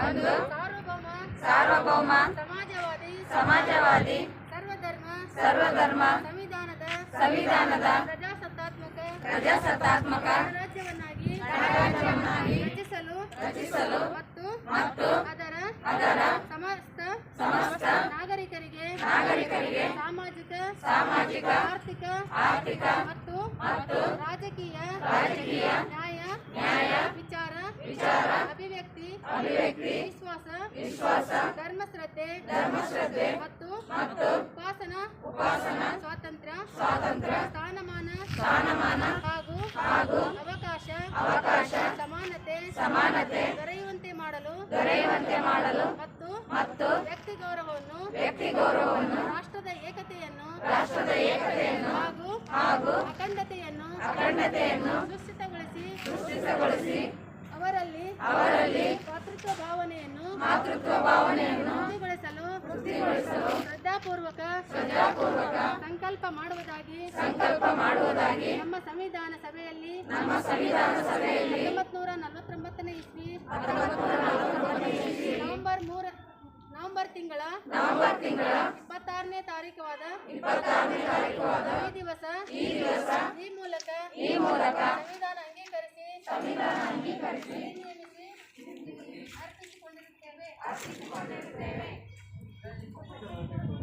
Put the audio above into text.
ಒಂದು ಸಾರ್ವಭೌಮ ಸಮಾಜವಾದಿ ಸಮಾಜವಾದಿ ಸರ್ವಧರ್ಮ ಸರ್ವಧರ್ಮ ಸಂವಿಧಾನದ ಸಂವಿಧಾನದ ಪ್ರಜಾಸತ್ತಾತ್ಮಕ ಪ್ರಜಾಸತ್ತಾತ್ಮಕ ಗಣರಾಜ್ಯವನ್ನಾಗಿ ರಾಜ್ಯವನ್ನಾಗಿ ರಚಿಸಲು ರಚಿಸಲು ಮತ್ತು ಮತ್ತು ಅದರ ಅದರ ಸಮಸ್ತ ಸಮಸ್ತ ನಾಗರಿಕರಿಗೆ ನಾಗರಿಕರಿಗೆ ಸಾಮಾಜಿಕ ಸಾಮಾಜಿಕ ಆರ್ಥಿಕ ಆರ್ಥಿಕ ಮತ್ತು ಅಭಿವ್ಯಕ್ತಿ ವಿಶ್ವಾಸ ವಿಶ್ವಾಸ ಧರ್ಮಶ್ರದ್ಧೆ ಧರ್ಮಶ್ರದ್ಧೆ ಮತ್ತು ಮತ್ತು ಉಪಾಸನ ಉಪಾಸನ ಸ್ವಾತಂತ್ರ್ಯ ಸ್ವಾತಂತ್ರ್ಯ ಸ್ಥಾನಮಾನ ಸ್ಥಾನಮಾನ ಹಾಗೂ ಹಾಗೂ ಅವಕಾಶ ಅವಕಾಶ ಸಮಾನತೆ ಸಮಾನತೆ ದೊರೆಯುವಂತೆ ಮಾಡಲು ದೊರೆಯುವಂತೆ ಮಾಡಲು ಮತ್ತು ಮತ್ತು ವ್ಯಕ್ತಿ ಗೌರವವನ್ನು ವ್ಯಕ್ತಿ ಗೌರವವನ್ನು ರಾಷ್ಟ್ರದ ಏಕತೆಯನ್ನು ರಾಷ್ಟ್ರದ ಏಕತೆಯನ್ನು ಹಾಗೂ ಹಾಗೂ ಅಖಂಡತೆಯನ್ನು ಅಖಂಡತೆಯನ್ನು ಸುಸ್ಥಿತಗೊಳಿಸಿ ಸುಸ್ಥಿತಗೊಳಿಸಿ ಅವರಲ್ಲಿ ಅವರಲ್ಲಿ ಮಾತೃತ್ವ ಭಾವನೆಯನ್ನು ಮಾತೃತ್ವ ಭಾವನೆಯನ್ನು ವೃದ್ಧಿಗೊಳಿಸಲು ವೃದ್ಧಿಗೊಳಿಸಲು ಶ್ರದ್ಧಾಪೂರ್ವಕ ಶ್ರದ್ಧಾಪೂರ್ವಕ ಸಂಕಲ್ಪ ಮಾಡುವುದಾಗಿ ಸಂಕಲ್ಪ ಮಾಡುವುದಾಗಿ ನಮ್ಮ ಸಂವಿಧಾನ ಸಭೆಯಲ್ಲಿ ನಮ್ಮ ಸಂವಿಧಾನ ಸಭೆಯಲ್ಲಿ ಹತ್ತೊಂಬತ್ತು ನೂರ ನಲವತ್ತೊಂಬತ್ತನೇ ಇಸ್ವಿ. ನವೆಂಬರ್ ಮೂರ ನವೆಂಬರ್ ತಿಂಗಳ ನವೆಂಬರ್ ತಿಂಗಳ ಇಪ್ಪತ್ತಾರನೇ ತಾರೀಕುವಾದ ಇಪ್ಪತ್ತಾರನೇ ತಾರೀಕುವಾದ ಈ ದಿವಸ ಈ ದಿವಸ ಈ ಮೂಲಕ ಈ ಮೂಲಕ Thank you.